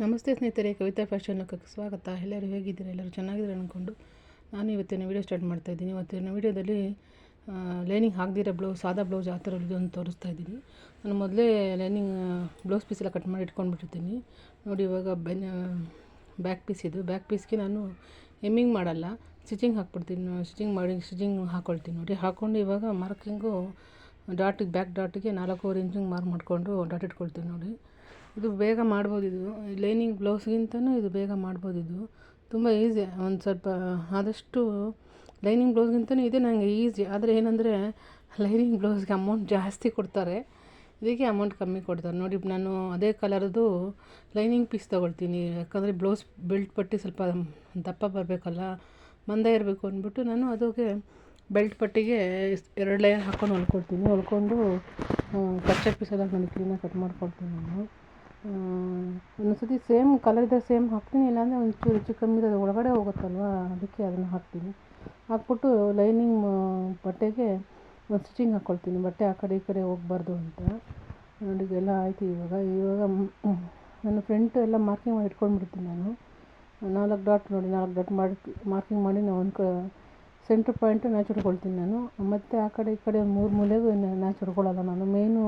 ನಮಸ್ತೆ ಸ್ನೇಹಿತರೆ, ಕವಿತಾ ಫ್ಯಾಷನ್ ಲೋಕಕ್ಕೆ ಸ್ವಾಗತ. ಎಲ್ಲರೂ ಹೇಗಿದ್ದೀರಾ? ಎಲ್ಲರೂ ಚೆನ್ನಾಗಿದ್ದಾರೆ ಅಂದ್ಕೊಂಡು ನಾನು ಇವತ್ತಿನ ವೀಡಿಯೋ ಸ್ಟಾರ್ಟ್ ಮಾಡ್ತಾ ಇದ್ದೀನಿ. ಇವತ್ತಿನ ವೀಡಿಯೋದಲ್ಲಿ ಲೈನಿಂಗ್ ಹಾಕ್ದಿರೋ ಬ್ಲೌಸ್ ಸಾದಾ ಬ್ಲೌಸ್ ಆ ಥರ ಒಂದು ತೋರಿಸ್ತಾ ಇದ್ದೀನಿ. ನಾನು ಮೊದಲೇ ಲೈನಿಂಗ್ ಬ್ಲೌಸ್ ಪೀಸ್ ಎಲ್ಲ ಕಟ್ ಮಾಡಿ ಇಟ್ಕೊಂಡ್ಬಿಟ್ಟಿರ್ತೀನಿ. ನೋಡಿ ಇವಾಗ ಬೆನ್ ಬ್ಯಾಕ್ ಪೀಸ್ ಇದು. ಬ್ಯಾಕ್ ಪೀಸ್ಗೆ ನಾನು ಎಮ್ಮಿಂಗ್ ಮಾಡಲ್ಲ. ಸ್ಟಿಚಿಂಗ್ ಹಾಕ್ಬಿಡ್ತೀನಿ. ಸ್ಟಿಚಿಂಗ್ ಮಾಡಿ ಸ್ಟಿಚಿಂಗ್ ಹಾಕ್ಕೊಳ್ತೀನಿ ನೋಡಿ ಹಾಕ್ಕೊಂಡು ಇವಾಗ ಮಾರ್ಕಿಂಗು ಡಾಟಿಗೆ ಬ್ಯಾಕ್ ಡಾಟಿಗೆ ನಾಲ್ಕೂವರೆ ಇಂಚಿಂಗ್ ಮಾರ್ಕ್ ಮಾಡಿಕೊಂಡು ಡಾಟ್ ಇಟ್ಕೊಳ್ತೀನಿ ನೋಡಿ. ಇದು ಬೇಗ ಮಾಡ್ಬೋದು ಇದು. ಲೈನಿಂಗ್ ಬ್ಲೌಸ್ಗಿಂತಲೂ ಇದು ಬೇಗ ಮಾಡ್ಬೋದು ಇದು. ತುಂಬ ಈಸಿ, ಒಂದು ಸ್ವಲ್ಪ, ಆದಷ್ಟು ಲೈನಿಂಗ್ ಬ್ಲೌಸ್ಗಿಂತಲೂ ಇದೆ ನನಗೆ ಈಸಿ. ಆದರೆ ಏನಂದರೆ, ಲೈನಿಂಗ್ ಬ್ಲೌಸ್ಗೆ ಅಮೌಂಟ್ ಜಾಸ್ತಿ ಕೊಡ್ತಾರೆ. ಇದಕ್ಕೆ ಅಮೌಂಟ್ ಕಮ್ಮಿ ಕೊಡ್ತಾರೆ. ನೋಡಿ, ನಾನು ಅದೇ ಕಲರ್ದು ಲೈನಿಂಗ್ ಪೀಸ್ ತೊಗೊಳ್ತೀನಿ. ಯಾಕಂದರೆ ಬ್ಲೌಸ್ ಬೆಲ್ಟ್ ಪಟ್ಟಿ ಸ್ವಲ್ಪ ದಪ್ಪ ಬರಬೇಕಲ್ಲ, ಮಂದ ಇರಬೇಕು ಅಂದ್ಬಿಟ್ಟು ನಾನು ಅದಕ್ಕೆ ಬೆಲ್ಟ್ ಪಟ್ಟಿಗೆ ಎರಡು ಲೇಯರ್ ಹಾಕ್ಕೊಂಡು ಹೊಲ್ಕೊಡ್ತೀನಿ. ಹೊಲ್ಕೊಂಡು ಕಚ್ಚೆ ಪೀಸೆಲ್ಲ ನಾನು ಕ್ಲೀನಾಗಿ ಕಟ್ ಮಾಡ್ಕೊಳ್ತೀನಿ ನಾನು. ಒಂದೊಂದ್ಸತಿ ಸೇಮ್ ಕಲರ್ ಇದ್ದರೆ ಸೇಮ್ ಹಾಕ್ತೀನಿ, ಇಲ್ಲಾಂದರೆ ಒಂಚೂರು ಹೆಚ್ಚು ಕಮ್ಮಿ ಅದು ಒಳಗಡೆ ಹೋಗುತ್ತಲ್ವ, ಅದಕ್ಕೆ ಅದನ್ನು ಹಾಕ್ತೀನಿ. ಹಾಕ್ಬಿಟ್ಟು ಲೈನಿಂಗ್ ಬಟ್ಟೆಗೆ ಒಂದು ಸ್ಟಿಚಿಂಗ್ ಹಾಕ್ಕೊಳ್ತೀನಿ ಬಟ್ಟೆ ಆ ಕಡೆ ಈ ಕಡೆ ಹೋಗಬಾರ್ದು ಅಂತ. ನೋಡಿ ಎಲ್ಲ ಆಯಿತು ಇವಾಗ. ಇವಾಗ ನನ್ನ ಫ್ರಂಟ್ ಎಲ್ಲ ಮಾರ್ಕಿಂಗ್ ಮಾಡಿ ಇಟ್ಕೊಂಡ್ಬಿಡ್ತೀನಿ ನಾನು. ನಾಲ್ಕು ಡಾಟ್ ನೋಡಿ, ನಾಲ್ಕು ಡಾಟ್ ಮಾಡಿ ಮಾರ್ಕಿಂಗ್ ಮಾಡಿ ನಾನು ಒಂದು ಕ ಸೆಂಟ್ರ್ ಪಾಯಿಂಟು ನ್ಯಾಚ್ ಹೊಡ್ಕೊಳ್ತೀನಿ ನಾನು. ಮತ್ತು ಆ ಕಡೆ ಈ ಕಡೆ ಮೂರು ಮೂಲೆಗೂ ನ್ಯಾಚ್ ಹೊಡ್ಕೊಳ್ಳಲ್ಲ ನಾನು. ಮೇಯ್ನು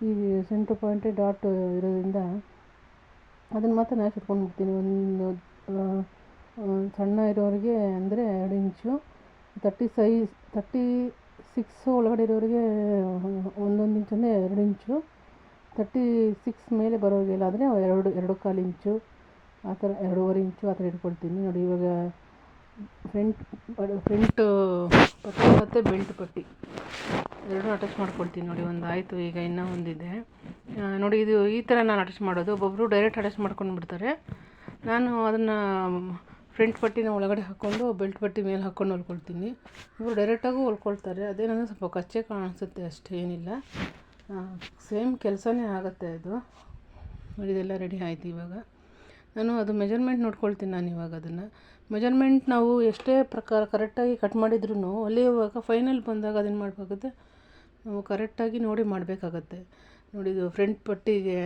ಈ ಸೆಂಟ್ರ್ ಪಾಯಿಂಟ್ ಡಾಟ್ ಇರೋದ್ರಿಂದ ಅದನ್ನು ಮಾತ್ರ ನ್ಯಾಚ್ ಹೋಗ್ತೀನಿ ಒಂದು ಸಣ್ಣ ಇರೋರಿಗೆ ಅಂದರೆ ಎರಡು ಇಂಚು ತರ್ಟಿ ಸೈಜ್ ತರ್ಟಿ ಸಿಕ್ಸ್ ಒಳಗಡೆ ಇರೋರಿಗೆ ಒಂದೊಂದು ಇಂಚು ಅಂದರೆ ಎರಡು ಇಂಚು ತರ್ಟಿ ಸಿಕ್ಸ್ ಮೇಲೆ ಬರೋರಿಗೆಲ್ಲ ಆದರೆ ಎರಡು ಎರಡು ಕಾಲು ಇಂಚು, ಆ ಥರ ಎರಡೂವರೆ ಇಂಚು ಆ ಥರ ಇಟ್ಕೊಳ್ತೀನಿ. ನೋಡಿ ಇವಾಗ ಫ್ರಂಟ್ ಫ್ರಂಟ್, ಪಟ್ಟಿ ಮತ್ತು ಬೆಲ್ಟ್ ಪಟ್ಟಿ. ಎರಡೂ ಅಟ್ಯಾಚ್ ಮಾಡ್ಕೊಳ್ತೀನಿ ನೋಡಿ, ಒಂದು ಆಯಿತು, ಈಗ ಇನ್ನೂ ಒಂದಿದೆ. ನೋಡಿ, ಇದು ಈ ಥರ ನಾನು ಅಟ್ಯಾಚ್ ಮಾಡೋದು. ಒಬ್ಬೊಬ್ಬರು ಡೈರೆಕ್ಟ್ ಅಟ್ಯಾಚ್ ಮಾಡ್ಕೊಂಡು ಬಿಡ್ತಾರೆ ನಾನು ಅದನ್ನು ಫ್ರಂಟ್ ಪಟ್ಟಿನ ಒಳಗಡೆ ಹಾಕ್ಕೊಂಡು, ಬೆಲ್ಟ್ ಪಟ್ಟಿ ಮೇಲೆ ಹಾಕ್ಕೊಂಡು ಹೊಲ್ಕೊಳ್ತೀನಿ. ಇವರು ಡೈರೆಕ್ಟಾಗೂ ಹೊಲ್ಕೊಳ್ತಾರೆ. ಅದೇನಂದರೆ ಸ್ವಲ್ಪ ಕಚ್ಚೆ ಕಾಣಿಸುತ್ತೆ ಅಷ್ಟೇ, ಏನಿಲ್ಲ. ಸೇಮ್ ಕೆಲಸನೇ ಆಗುತ್ತೆ ಅದು ನೋಡಿ, ಇದೆಲ್ಲ ರೆಡಿ ಆಯಿತು ಇವಾಗ. ನಾನು ಅದು ಮೆಜರ್ಮೆಂಟ್ ನೋಡ್ಕೊಳ್ತೀನಿ ನಾನು ಇವಾಗ ಅದನ್ನು. ಮೆಜರ್ಮೆಂಟ್ ನಾವು ಎಷ್ಟೇ ಪ್ರಕಾರ ಕರೆಕ್ಟಾಗಿ ಕಟ್ ಮಾಡಿದ್ರೂ ಹೊಲಿಯುವಾಗ ಫೈನಲ್ ಬಂದಾಗ ಅದೇನು ಮಾಡಬೇಕಾಗುತ್ತೆ? ನಾವು ಕರೆಕ್ಟಾಗಿ ನೋಡಿ ಮಾಡಬೇಕಾಗತ್ತೆ. ನೋಡಿ ಇದು ಫ್ರಂಟ್ ಪಟ್ಟಿಗೆ,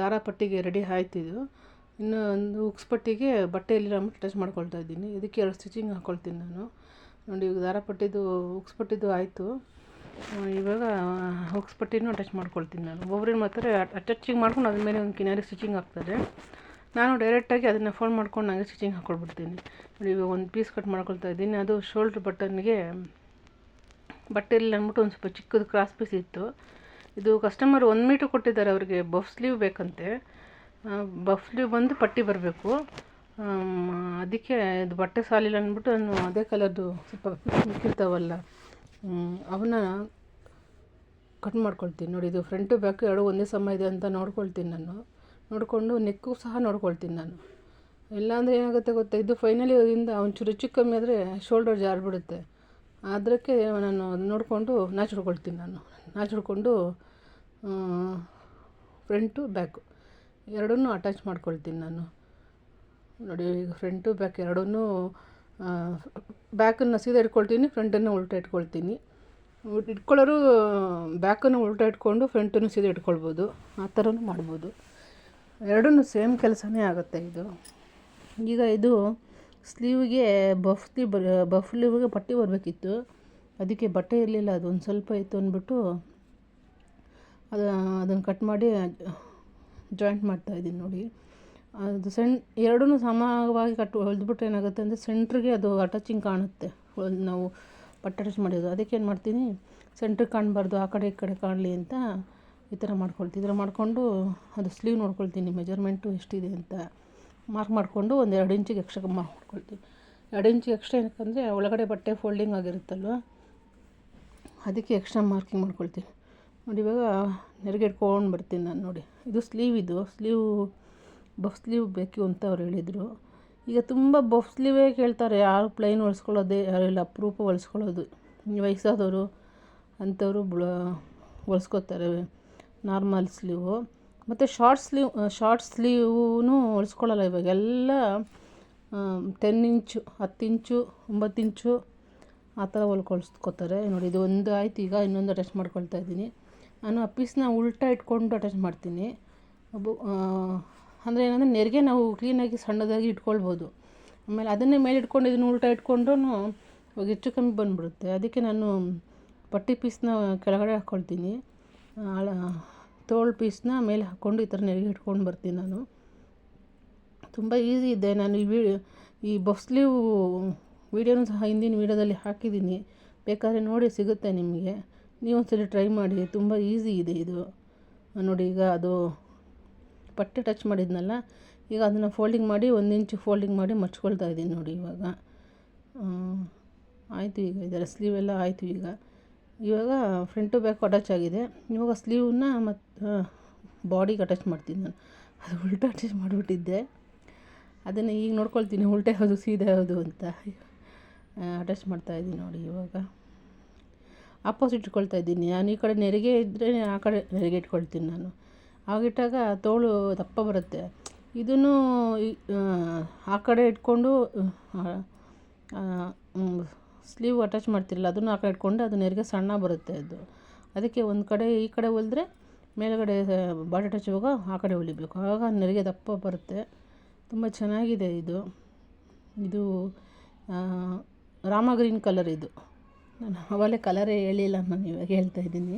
ದಾರ ಪಟ್ಟಿಗೆ ರೆಡಿ ಇದು. ಇನ್ನು ಒಂದು ಉಕ್ಸ್ ಪಟ್ಟಿಗೆ ಬಟ್ಟೆಯಲ್ಲಿ ಅಟ್ಯಾಚ್ ಮಾಡ್ಕೊಳ್ತಾ ಇದ್ದೀನಿ. ಇದಕ್ಕೆ ಎರಡು ಸ್ಟಿಚಿಂಗ್ ಹಾಕ್ಕೊಳ್ತೀನಿ ನಾನು. ನೋಡಿ ಈಗ ದಾರ ಪಟ್ಟಿದು ಉಕ್ಸ್ ಪಟ್ಟಿದು ಆಯಿತು. ಇವಾಗ ಉಕ್ಸ್ ಪಟ್ಟಿನೂ ಅಟ್ಯಾಚ್ ಮಾಡ್ಕೊಳ್ತೀನಿ ನಾನು. ಒಬ್ಬೊಬ್ರೇನು ಮಾಡ್ತಾರೆ ಅಟ್ಯಾಚಿಂಗ್ ಮಾಡ್ಕೊಂಡು ಅದ್ರ ಮೇಲೆ ಒಂದು ಕಿನಾರಿ ಸ್ಟಿಚಿಂಗ್ ಹಾಕ್ತಾರೆ. ನಾನು ಡೈರೆಕ್ಟಾಗಿ ಅದನ್ನು ಫೋಲ್ಡ್ ಮಾಡ್ಕೊಂಡು ನನಗೆ ಸ್ಟಿಚಿಂಗ್ ಹಾಕ್ಕೊಳ್ಬಿಡ್ತೀನಿ ನೋಡಿ ಇವಾಗ ಒಂದು ಪೀಸ್ ಕಟ್ ಮಾಡ್ಕೊಳ್ತಾ ಇದ್ದೀನಿ. ಅದು ಶೋಲ್ಡ್ರ್ ಬಟನ್ಗೆ ಬಟ್ಟೆಯಲ್ಲಿ ಅಂದ್ಬಿಟ್ಟು ಒಂದು ಸ್ವಲ್ಪ ಚಿಕ್ಕದು ಕ್ರಾಸ್ ಪೀಸ್ ಇತ್ತು. ಇದು ಕಸ್ಟಮರ್ ಒಂದು ಮೀಟ್ರ್ ಕೊಟ್ಟಿದ್ದಾರೆ ಅವರಿಗೆ. ಬಫ್ ಸ್ಲೀವ್ ಬೇಕಂತೆ. ಬಫ್ ಸ್ಲೀವ್ ಬಂದು ಪಟ್ಟಿ ಬರಬೇಕು. ಅದಕ್ಕೆ ಇದು ಬಟ್ಟೆ ಸಾಲಿಲ್ಲ ಅಂದ್ಬಿಟ್ಟು ನಾನು ಅದೇ ಕಲರ್ದು ಸ್ವಲ್ಪ ಮಿಕ್ಕಿರ್ತಾವಲ್ಲ ಅವನ್ನ ಕಟ್ ಮಾಡ್ಕೊಳ್ತೀನಿ. ನೋಡಿ, ಇದು ಫ್ರಂಟು ಬ್ಯಾಕು ಎರಡು ಒಂದೇ ಸಮ ಇದೆ ಅಂತ ನೋಡ್ಕೊಳ್ತೀನಿ ನಾನು. ನೋಡಿಕೊಂಡು ನೆಕ್ಕು ಸಹ ನೋಡ್ಕೊಳ್ತೀನಿ ನಾನು. ಇಲ್ಲಾಂದರೆ ಏನಾಗುತ್ತೆ ಗೊತ್ತಾ, ಇದು ಫೈನಲಿ ಇದರಿಂದ ಒಂಚೂರು ಹೆಚ್ಚು ಕಮ್ಮಿ ಆದರೆ ಶೋಲ್ಡರ್ ಜಾರಿಬಿಡುತ್ತೆ. ಅದಕ್ಕೆ ನಾನು ನೋಡಿಕೊಂಡು ನಾಚ್ ಹೊಡ್ಕೊಳ್ತೀನಿ ನಾನು. ನಾಚ್ ಹೊಡ್ಕೊಂಡು ಫ್ರಂಟು ಬ್ಯಾಕು ಎರಡನ್ನೂ ಅಟ್ಯಾಚ್ ಮಾಡ್ಕೊಳ್ತೀನಿ ನಾನು. ನೋಡಿ, ಈಗ ಫ್ರಂಟು ಬ್ಯಾಕ್ ಎರಡನ್ನೂ ಬ್ಯಾಕನ್ನು ಸೀದಾ ಇಟ್ಕೊಳ್ತೀನಿ ಫ್ರಂಟನ್ನು ಉಲ್ಟಾ ಇಟ್ಕೊಳ್ತೀನಿ. ಇಟ್ಕೊಳ್ಳೋರು ಬ್ಯಾಕನ್ನು ಉಲ್ಟಾ ಇಟ್ಕೊಂಡು ಫ್ರಂಟನ್ನು ಸೀದಾ ಇಟ್ಕೊಳ್ಬೋದು. ಆ ಥರನೂ ಮಾಡ್ಬೋದು. ಎರಡೂ ಸೇಮ್ ಕೆಲಸನೇ ಆಗುತ್ತೆ ಇದು. ಈಗ ಇದು ಸ್ಲೀವ್ಗೆ ಬಫ್ ಬರ್ ಬರ ಬಫ್ ಸ್ಲೀವ್ಗೆ ಪಟ್ಟಿ ಬರಬೇಕಿತ್ತು. ಅದಕ್ಕೆ ಬಟ್ಟೆ ಇರಲಿಲ್ಲ, ಅದು ಒಂದು ಸ್ವಲ್ಪ ಇತ್ತು ಅಂದ್ಬಿಟ್ಟು ಅದು, ಅದನ್ನು ಕಟ್ ಮಾಡಿ ಜಾಯಿಂಟ್ ಮಾಡ್ತಾ ಇದ್ದೀನಿ ನೋಡಿ. ಅದು ಸೆನ್ ಎರಡೂ ಸಮವಾಗಿ ಕಟ್ ಹೊಲಿದ್ಬಿಟ್ಟು ಏನಾಗುತ್ತೆ ಅಂದರೆ ಸೆಂಟ್ರಿಗೆ ಅದು ಅಟ್ಯಾಚಿಂಗ್ ಕಾಣುತ್ತೆ. ನಾವು ಬಟ್ಟೆ ಅಟ್ಯಾಚ್ ಮಾಡಿದ್ದು ಅದಕ್ಕೆ ಏನು ಮಾಡ್ತೀನಿ, ಸೆಂಟ್ರಿಗೆ ಕಾಣಬಾರ್ದು, ಆ ಕಡೆ ಈ ಕಡೆ ಕಾಣಲಿ ಅಂತ ಈ ಥರ ಮಾಡ್ಕೊಳ್ತೀನಿ ಈ ಥರ ಮಾಡಿಕೊಂಡು ಅದು ಸ್ಲೀವ್ ನೋಡ್ಕೊಳ್ತೀನಿ. ಮೆಜರ್ಮೆಂಟು ಎಷ್ಟಿದೆ ಅಂತ ಮಾರ್ಕ್ ಮಾಡಿಕೊಂಡು ಒಂದು ಎರಡು ಇಂಚಿಗೆ ಎಕ್ಸ್ಟ್ರಾ ಮಾರ್ಕ್ ಮಾಡ್ಕೊಳ್ತೀನಿ. ಎರಡು ಇಂಚಿಗೆ ಎಕ್ಸ್ಟ್ರಾ ಏನಕ್ಕಂದರೆ ಒಳಗಡೆ ಬಟ್ಟೆ ಫೋಲ್ಡಿಂಗ್ ಆಗಿರುತ್ತಲ್ವ? ಅದಕ್ಕೆ ಎಕ್ಸ್ಟ್ರಾ ಮಾರ್ಕಿಂಗ್ ಮಾಡ್ಕೊಳ್ತೀನಿ. ನೋಡಿ, ಇವಾಗ ನೆರಿಗೆ ಇಟ್ಕೊಂಡು ಬರ್ತೀನಿ ನಾನು ನೋಡಿ. ಇದು ಸ್ಲೀವ್ ಇದು. ಸ್ಲೀವ್ ಬಫ್ ಸ್ಲೀವ್ ಬೇಕು ಅಂತ ಅವ್ರು ಹೇಳಿದರು. ಈಗ ತುಂಬ ಬಫ್ ಸ್ಲೀವೇ ಕೇಳ್ತಾರೆ. ಯಾರು ಪ್ಲೈನ್ ಹೊಲಿಸ್ಕೊಳ್ಳೋದೇ ಯಾರಿಲ್ಲ ಅಪರೂಪ ಹೊಲಿಸ್ಕೊಳ್ಳೋದು. ವಯಸ್ಸಾದವರು ಅಂಥವರು ಬ್ಲ ಹೊಲಿಸ್ಕೊತಾರೆ. Normal sleeve. ಮತ್ತು ಶಾರ್ಟ್ ಸ್ಲೀವ್ ಶಾರ್ಟ್ ಸ್ಲೀವೂ ಹೊಲಿಸ್ಕೊಳ್ಳಲ್ಲ ಇವಾಗೆಲ್ಲ ಟೆನ್ ಇಂಚು ಹತ್ತು ಇಂಚು ಒಂಬತ್ತು ಇಂಚು ಆ ಥರ ಹೊಲ್ಕೊಳ್ಸ್ಕೊತಾರೆ. ನೋಡಿ, ಇದು ಒಂದು ಆಯ್ತು, ಈಗ ಇನ್ನೊಂದು ಅಟ್ಯಾಚ್ ಮಾಡ್ಕೊಳ್ತಾ ಇದ್ದೀನಿ. ನಾನು ಆ ಪೀಸ್ನ ಉಲ್ಟಾ ಇಟ್ಕೊಂಡು ಅಟ್ಯಾಚ್ ಮಾಡ್ತೀನಿ. ಅಂದರೆ ಏನಂದರೆ ನೆರಿಗೆ ನಾವು ಕ್ಲೀನಾಗಿ ಸಣ್ಣದಾಗಿ ಇಟ್ಕೊಳ್ಬೋದು. ಆಮೇಲೆ ಅದನ್ನೇ ಮೇಲೆ ಇಟ್ಕೊಂಡು ಇದನ್ನು ಉಲ್ಟಾ ಇಟ್ಕೊಂಡ್ರೂ ಇವಾಗ ಹೆಚ್ಚು ಕಮ್ಮಿ ಬಂದುಬಿಡುತ್ತೆ. ಅದಕ್ಕೆ ನಾನು ಪಟ್ಟಿ ಪೀಸ್ನ ಕೆಳಗಡೆ ಹಾಕ್ಕೊಳ್ತೀನಿ ತೋಳು ಪೀಸ್ನ ಮೇಲೆ ಹಾಕ್ಕೊಂಡು ಈ ಥರ ನೆರಿಗೆ ಇಟ್ಕೊಂಡು ಬರ್ತೀನಿ ನಾನು. ತುಂಬ ಈಸಿ ಇದೆ. ನಾನು ಈ ವಿ, ಈ ಬಫ್ ಸ್ಲೀವ್ ವೀಡಿಯೋನೂ ಸಹ ಹಿಂದಿನ ವೀಡಿಯೋದಲ್ಲಿ ಹಾಕಿದ್ದೀನಿ. ಬೇಕಾದರೆ ನೋಡಿ ಸಿಗುತ್ತೆ ನಿಮಗೆ. ನೀವೊಂದ್ಸಲಿ ಟ್ರೈ ಮಾಡಿ. ತುಂಬ ಈಸಿ ಇದೆ ಇದು. ನೋಡಿ, ಈಗ ಅದು ಪಟ್ಟೆ ಟಚ್ ಮಾಡಿದ್ನಲ್ಲ, ಈಗ ಅದನ್ನು ಫೋಲ್ಡಿಂಗ್ ಮಾಡಿ, ಒಂದು ಇಂಚು ಫೋಲ್ಡಿಂಗ್ ಮಾಡಿ ಮಚ್ಕೊಳ್ತಾ ಇದ್ದೀನಿ ನೋಡಿ ಇವಾಗ. ಆಯಿತು ಈಗ ಇದರ ಸ್ಲೀವ್ ಎಲ್ಲ ಆಯಿತು ಈಗ. ಇವಾಗ ಟು ಬ್ಯಾಕ್ ಅಟ್ಯಾಚ್ ಆಗಿದೆ. ಇವಾಗ ಸ್ಲೀವ್ನ ಮತ್ತು ಬಾಡಿಗೆ ಅಟ್ಯಾಚ್ ಮಾಡ್ತೀನಿ ನಾನು. ಅದು ಉಲ್ಟಾ ಅಟ್ಯಾಚ್ ಮಾಡಿಬಿಟ್ಟಿದ್ದೆ. ಅದನ್ನು ಈಗ ನೋಡ್ಕೊಳ್ತೀನಿ, ಉಲ್ಟೆ ಯಾವುದು, ಸೀದಾ ಯಾವುದು ಅಂತ. ಅಟ್ಯಾಚ್ ಮಾಡ್ತಾ ಇದ್ದೀನಿ ನೋಡಿ ಇವಾಗ. ಆಪೋಸಿಟ್ ಇಟ್ಕೊಳ್ತಾ ಇದ್ದೀನಿ. ನಾನು ಈ ಕಡೆ ನೆರಿಗೆ ಇದ್ದರೆ ಆ ಕಡೆ ನೆರಿಗೆ ಇಟ್ಕೊಳ್ತೀನಿ ನಾನು. ಆಗಿಟ್ಟಾಗ ತೋಳು ದಪ್ಪ ಬರುತ್ತೆ. ಇದನ್ನು ಆ ಕಡೆ ಇಟ್ಕೊಂಡು ಸ್ಲೀವ್ ಅಟ್ಯಾಚ್ ಮಾಡ್ತಿರಲ್ಲ, ಅದನ್ನು ಆ ಕಡೆ ಇಟ್ಕೊಂಡು ಅದು ನೆರಿಗೆ ಸಣ್ಣ ಬರುತ್ತೆ ಅದು. ಅದಕ್ಕೆ ಒಂದು ಕಡೆ ಈ ಕಡೆ ಹೊಲಿದ್ರೆ ಮೇಲುಗಡೆ ಬಾಡಿ ಅಟ್ಯಾಚ್ ಇವಾಗ ಆ ಕಡೆ ಹೊಲಿಬೇಕು. ಆಗ ನೆರಿಗೆ ದಪ್ಪ ಬರುತ್ತೆ. ತುಂಬ ಚೆನ್ನಾಗಿದೆ ಇದು. ಇದು ರಾಮ ಗ್ರೀನ್ ಕಲರ್ ಇದು. ನಾನು ಆವಾಗಲೇ ಕಲರೇ ಹೇಳಿಲ್ಲ ನಾನು ಇವಾಗ ಹೇಳ್ತಾ ಇದ್ದೀನಿ.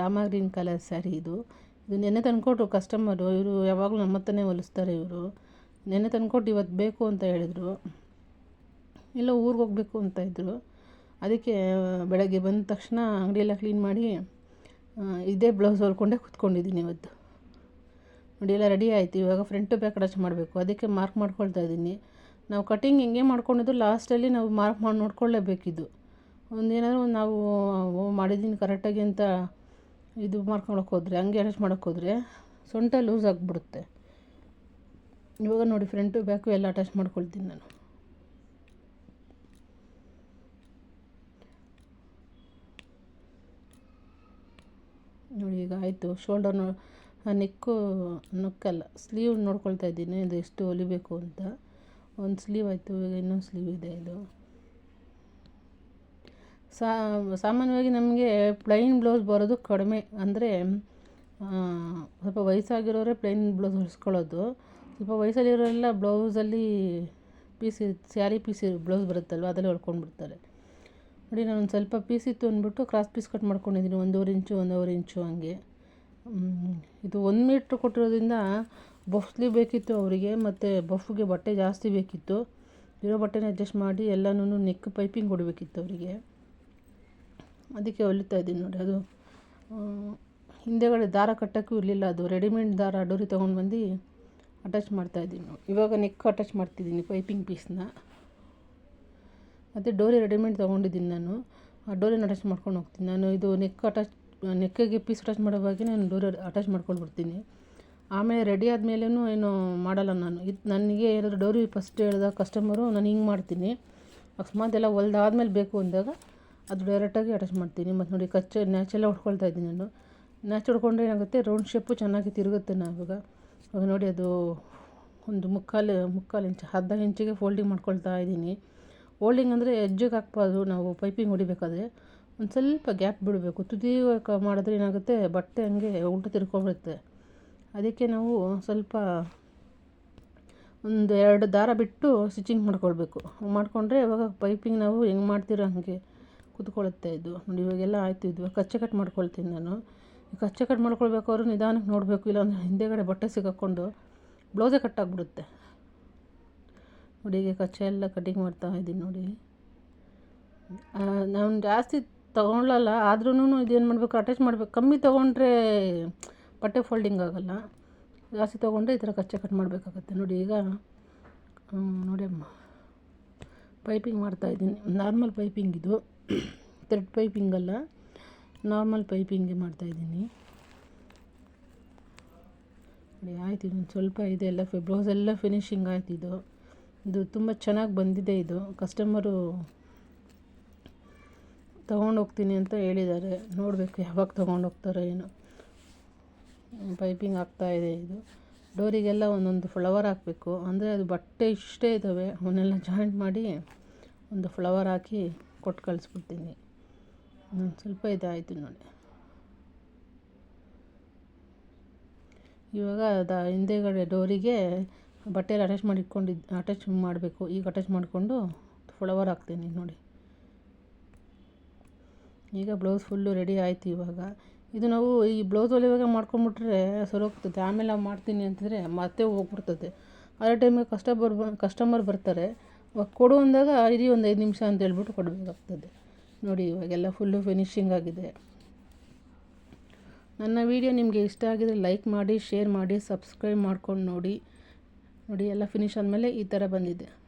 ರಾಮ ಗ್ರೀನ್ ಕಲರ್ ಸ್ಯಾರಿ ಇದು. ಇದು ನೆನ್ನೆ ತಂದ್ಕೊಟ್ರು ಕಸ್ಟಮರು ಇವರು ಯಾವಾಗಲೂ ನಮ್ಮ ಹತ್ರನೇ ಹೊಲಿಸ್ತಾರೆ ಇವರು. ನೆನ್ನೆ ತಂದ್ಕೊಟ್ಟು ಇವತ್ತು ಬೇಕು ಅಂತ ಹೇಳಿದರು. ಎಲ್ಲೋ ಊರಿಗೆ ಹೋಗಬೇಕು ಅಂತ ಇದ್ದರು ಅದಕ್ಕೆ ಬೆಳಗ್ಗೆ ಬಂದ ತಕ್ಷಣ ಅಂಗಡಿಯೆಲ್ಲ ಕ್ಲೀನ್ ಮಾಡಿ ಇದೇ ಬ್ಲೌಸ್ ಹೊಲ್ಕೊಂಡೇ ಕೂತ್ಕೊಂಡಿದ್ದೀನಿ ಇವತ್ತು. ನೋಡಿ, ಎಲ್ಲ ರೆಡಿ ಆಯಿತು. ಇವಾಗ ಫ್ರಂಟು ಬ್ಯಾಕ್ ಅಟ್ಯಾಚ್ ಮಾಡಬೇಕು. ಅದಕ್ಕೆ ಮಾರ್ಕ್ ಮಾಡ್ಕೊಳ್ತಾ ಇದ್ದೀನಿ. ನಾವು ಕಟಿಂಗ್ ಹೆಂಗೆ ಮಾಡ್ಕೊಂಡಿದ್ದು ಲಾಸ್ಟಲ್ಲಿ ನಾವು ಮಾರ್ಕ್ ಮಾಡಿ ನೋಡ್ಕೊಳ್ಳೇಬೇಕಿದ್ದು ಒಂದೇನಾದರೂ ಒಂದು ನಾವು ಮಾಡಿದ್ದೀನಿ ಕರೆಕ್ಟಾಗಿ ಅಂತ ಇದು ಮಾಡ್ಕೊಳಕ್ಕೆ ಹೋದರೆ, ಹಂಗೆ ಅಟ್ಯಾಚ್ ಮಾಡೋಕ್ಕೆ ಹೋದರೆ ಸೊಂಟ ಲೂಸ್ ಆಗಿಬಿಡುತ್ತೆ. ಇವಾಗ ನೋಡಿ ಫ್ರಂಟು ಬ್ಯಾಕು ಎಲ್ಲ ಅಟ್ಯಾಚ್ ಮಾಡ್ಕೊಳ್ತೀನಿ ನಾನು. ನೋಡಿ, ಈಗ ಆಯಿತು. ಶೋಲ್ಡರ್ ನೋ ನೆಕ್ಕು ನೊಕ್ಕಲ್ಲ. ಸ್ಲೀವ್ ನೋಡ್ಕೊಳ್ತಾ ಇದ್ದೀನಿ. ಇದು ಎಷ್ಟು ಹೊಲಿಬೇಕು ಅಂತ. ಒಂದು ಸ್ಲೀವ್ ಆಯಿತು. ಈಗ ಇನ್ನೊಂದು ಸ್ಲೀವ್ ಇದೆ ಇದು. ಸಾಮಾನ್ಯವಾಗಿ ನಮಗೆ ಪ್ಲೈನ್ ಬ್ಲೌಸ್ ಬರೋದು ಕಡಿಮೆ. ಅಂದರೆ ಸ್ವಲ್ಪ ವಯಸ್ಸಾಗಿರೋರೆ ಪ್ಲೈನ್ ಬ್ಲೌಸ್ ಹೊಲಿಸ್ಕೊಳ್ಳೋದು. ಸ್ವಲ್ಪ ವಯಸ್ಸಲ್ಲಿರೋರೆಲ್ಲ ಬ್ಲೌಸಲ್ಲಿ ಪೀಸ್, ಸ್ಯಾರಿ ಪೀಸ್ ಬ್ಲೌಸ್ ಬರುತ್ತಲ್ವ, ಅದರಲ್ಲಿ ಹೊಲ್ಕೊಂಡ್ಬಿಡ್ತಾರೆ. ನೋಡಿ ನಾನು ಒಂದು ಸ್ವಲ್ಪ ಪೀಸ್ ಇತ್ತು ಅಂದ್ಬಿಟ್ಟು ಕ್ರಾಸ್ ಪೀಸ್ ಕಟ್ ಮಾಡ್ಕೊಂಡಿದ್ದೀನಿ. ಒಂದೂವರೆ ಇಂಚು ಒಂದೂವರೆ ಇಂಚು ಹಂಗೆ. ಇದು ಒಂದು ಮೀಟ್ರ್ ಕೊಟ್ಟಿರೋದ್ರಿಂದ ಬಫ್ಲಿ ಬೇಕಿತ್ತು ಅವರಿಗೆ, ಮತ್ತು ಬಫ್ಗೆ ಬಟ್ಟೆ ಜಾಸ್ತಿ ಬೇಕಿತ್ತು. ಇರೋ ಬಟ್ಟೆನ ಅಡ್ಜಸ್ಟ್ ಮಾಡಿ ಎಲ್ಲನೂ ನೆಕ್ ಪೈಪಿಂಗ್ ಕೊಡಬೇಕಿತ್ತು ಅವರಿಗೆ. ಅದಕ್ಕೆ ಹೊಲಿತಾ ಇದ್ದೀನಿ ನೋಡಿ, ಅದು ಹಿಂದೆಗಡೆ ದಾರ ಕಟ್ಟೋಕ್ಕೂ ಇರಲಿಲ್ಲ ಅದು. ರೆಡಿಮೇಡ್ ದಾರ ಡೋರಿ ತೊಗೊಂಡು ಬಂದು ಅಟ್ಯಾಚ್ ಮಾಡ್ತಾಯಿದ್ದೀನಿ ಇವಾಗ ನೆಕ್ ಅಟ್ಯಾಚ್ ಮಾಡ್ತಿದ್ದೀನಿ ಪೈಪಿಂಗ್ ಪೀಸ್ನ ಮತ್ತು ಡೋರಿ ರೆಡಿಮೇಡ್ ತೊಗೊಂಡಿದ್ದೀನಿ ನಾನು. ಆ ಡೋರಿನ ಅಟ್ಯಾಚ್ ಮಾಡ್ಕೊಂಡು ಹೋಗ್ತೀನಿ. ನಾನು ಇದು ನೆಕ್ ಅಟ್ಯಾಚ್ ನೆಕ್ಕಿಗೆ ಪೀಸ್ ಅಟ್ಯಾಚ್ ಮಾಡೋವಾಗೆ ನಾನು ಡೋರಿ ಅಟ್ಯಾಚ್ ಮಾಡ್ಕೊಂಡು ಬಿಡ್ತೀನಿ. ಆಮೇಲೆ ರೆಡಿ ಆದಮೇಲೂ ಏನು ಮಾಡಲ್ಲ ನಾನು. ಇದು ನನಗೆ ಏನಾದರೂ ಡೋರಿ ಫಸ್ಟ್ ಹೇಳಿದ ಕಸ್ಟಮರು ನಾನು ಹಿಂಗೆ ಮಾಡ್ತೀನಿ. ಅಕಸ್ಮಾತ್ ಎಲ್ಲ ಹೊಲ್ದಾದ್ಮೇಲೆ ಬೇಕು ಅಂದಾಗ ಅದು ಡೈರೆಕ್ಟಾಗಿ ಅಟ್ಯಾಚ್ ಮಾಡ್ತೀನಿ. ಮತ್ತು ನೋಡಿ ಕಚ್ಚೆ ನ್ಯಾಚೆಲ್ಲ ಹೊಡ್ಕೊಳ್ತಾ ಇದ್ದೀನಿ ನಾನು. ನ್ಯಾಚ್ ಹೊಡ್ಕೊಂಡ್ರೆ ಏನಾಗುತ್ತೆ ರೌಂಡ್ ಶೇಪು ಚೆನ್ನಾಗಿ ತಿರುಗುತ್ತೆ ನಾವಾಗ ಇವಾಗ. ನೋಡಿ ಅದು ಒಂದು ಮುಕ್ಕಾಲು ಮುಕ್ಕಾಲು ಇಂಚು, ಅರ್ಧ ಇಂಚಿಗೆ ಫೋಲ್ಡಿಂಗ್ ಮಾಡ್ಕೊಳ್ತಾ ಇದ್ದೀನಿ. ಫೋಲ್ಡಿಂಗ್ ಅಂದರೆ ಎಜ್ಜಿಗೆ ಹಾಕ್ಬಾರ್ದು, ನಾವು ಪೈಪಿಂಗ್ ಹೊಡಿಬೇಕಾದ್ರೆ. ಒಂದು ಸ್ವಲ್ಪ ಗ್ಯಾಪ್ ಬಿಡಬೇಕು. ತುದಿ ಮಾಡಿದ್ರೆ ಏನಾಗುತ್ತೆ? ಬಟ್ಟೆ ಹಂಗೆ ಉಲ್ಟು ತಿರ್ಕೊಂಡ್ಬಿಡುತ್ತೆ. ಅದಕ್ಕೆ ನಾವು ಸ್ವಲ್ಪ ಒಂದು ಎರಡು ದಾರ ಬಿಟ್ಟು ಸ್ಟಿಚಿಂಗ್ ಮಾಡ್ಕೊಳ್ಬೇಕು. ಮಾಡಿಕೊಂಡ್ರೆ ಇವಾಗ ಪೈಪಿಂಗ್ ನಾವು ಹೆಂಗೆ ಮಾಡ್ತೀರೋ ಹಾಗೆ ಕೂತ್ಕೊಳ್ಳುತ್ತೆ ಇದು. ನೋಡಿ, ಇವಾಗೆಲ್ಲ ಆಯಿತು ಇದು. ಕಚ್ಚೆ ಕಟ್ ಮಾಡ್ಕೊಳ್ತೀನಿ ನಾನು. ಕಚ್ಚೆ ಕಟ್ ಮಾಡ್ಕೊಳ್ಬೇಕಾದ್ರೂ ನಿಧಾನಕ್ಕೆ ನೋಡಬೇಕು. ಇಲ್ಲಾಂದರೆ ಹಿಂದೆಗಡೆ ಬಟ್ಟೆ ಸಿಗಾಕ್ಕೊಂಡು ಬ್ಲೌಸೇ ಕಟ್ಟಾಗ್ಬಿಡುತ್ತೆ ನೋಡಿ ಈಗ ಕಚ್ಚೆ ಎಲ್ಲ ಕಟಿಂಗ್ ಮಾಡ್ತಾ ಇದ್ದೀನಿ ನೋಡಿ. ನಾನು ಜಾಸ್ತಿ ತೊಗೊಳ್ಳಲ್ಲ ಆದ್ರೂ ಇದೇನು ಮಾಡಬೇಕು ಅಟ್ಯಾಚ್ ಮಾಡಬೇಕು. ಕಮ್ಮಿ ತೊಗೊಂಡ್ರೆ ಬಟ್ಟೆ ಫೋಲ್ಡಿಂಗ್ ಆಗೋಲ್ಲ. ಜಾಸ್ತಿ ತೊಗೊಂಡ್ರೆ ಈ ಥರ ಕಚ್ಚೆ ಕಟ್ ಮಾಡಬೇಕಾಗತ್ತೆ. ನೋಡಿ ಈಗ ನೋಡಿ ಅಮ್ಮ. ಪೈಪಿಂಗ್ ಮಾಡ್ತಾಯಿದ್ದೀನಿ ನಾರ್ಮಲ್ ಪೈಪಿಂಗ್ ಇದು. ಥ್ರೆಡ್ ಪೈಪಿಂಗ್ ಅಲ್ಲ. ನಾರ್ಮಲ್ ಪೈಪಿಂಗೇ ಮಾಡ್ತಾಯಿದ್ದೀನಿ ನೋಡಿ, ಆಯ್ತು ಇದೊಂದು ಸ್ವಲ್ಪ ಇದೆ. ಎಲ್ಲ ಬ್ಲೌಸ್ ಎಲ್ಲ ಫಿನಿಶಿಂಗ್ ಆಯ್ತು ಇದು. ಇದು ತುಂಬ ಚೆನ್ನಾಗಿ ಬಂದಿದೆ ಇದು. ಕಸ್ಟಮರು ತೊಗೊಂಡೋಗ್ತೀನಿ ಅಂತ ಹೇಳಿದ್ದಾರೆ. ನೋಡಬೇಕು ಯಾವಾಗ ತೊಗೊಂಡೋಗ್ತಾರೆ ಏನು. ಪೈಪಿಂಗ್ ಆಗ್ತಾಯಿದೆ ಇದು ಡೋರಿಗೆಲ್ಲ ಒಂದೊಂದು ಫ್ಲವರ್ ಹಾಕಬೇಕು. ಅಂದರೆ ಅದು ಬಟ್ಟೆ ಇಷ್ಟೇ ಇದ್ದಾವೆ ಅವನ್ನೆಲ್ಲ ಜಾಯಿಂಟ್ ಮಾಡಿ ಒಂದು ಫ್ಲವರ್ ಹಾಕಿ ಕೊಟ್ಟು ಕಳಿಸ್ಬಿಡ್ತೀನಿ. ಸ್ವಲ್ಪ ಇದಾಯಿತು ನೋಡಿ. ಇವಾಗ ಅದ ಹಿಂದೆಗಡೆ ಡೋರಿಗೆ ಬಟ್ಟೆಯಲ್ಲಿ ಅಟ್ಯಾಚ್ ಮಾಡಿ ಇಟ್ಕೊಂಡಿದ್ದು ಅಟ್ಯಾಚ್ ಮಾಡಬೇಕು. ಈಗ ಅಟ್ಯಾಚ್ ಮಾಡಿಕೊಂಡು ಫ್ಲವರ್ ಹಾಕ್ತೀನಿ ನೋಡಿ. ಈಗ ಬ್ಲೌಸ್ ಫುಲ್ಲು ರೆಡಿ ಆಯಿತು ಇವಾಗ. ಇದು ನಾವು ಈ ಬ್ಲೌಸ್ ಹೊಲಿವಾಗ ಮಾಡ್ಕೊಂಡ್ಬಿಟ್ರೆ ಸರಿ ಹೋಗ್ತದೆ. ಆಮೇಲೆ ನಾವು ಮಾಡ್ತೀನಿ ಅಂತಂದರೆ ಮತ್ತೆ ಹೋಗ್ಬಿಡ್ತದೆ. ಅದೇ ಟೈಮಿಗೆ ಕಸ್ಟಮರ್ ಬ ಕಸ್ಟಮರ್ ಬರ್ತಾರೆ. ಇವಾಗ ಕೊಡು ಅಂದಾಗ ಇರಿ ಒಂದು ಐದು ನಿಮಿಷ ಅಂತ ಹೇಳ್ಬಿಟ್ಟು ಕೊಡಬೇಕಾಗ್ತದೆ. ನೋಡಿ ಇವಾಗೆಲ್ಲ ಫುಲ್ಲು ಫಿನಿಶಿಂಗ್ ಆಗಿದೆ. ನನ್ನ ವಿಡಿಯೋ ನಿಮಗೆ ಇಷ್ಟ ಆಗಿದರೆ ಲೈಕ್ ಮಾಡಿ ಶೇರ್ ಮಾಡಿ ಸಬ್ಸ್ಕ್ರೈಬ್ ಮಾಡ್ಕೊಂಡು ನೋಡಿ. ನೋಡಿ ಎಲ್ಲ ಫಿನಿಶ್ ಆದಮೇಲೆ ಈ ಥರ ಬಂದಿದೆ.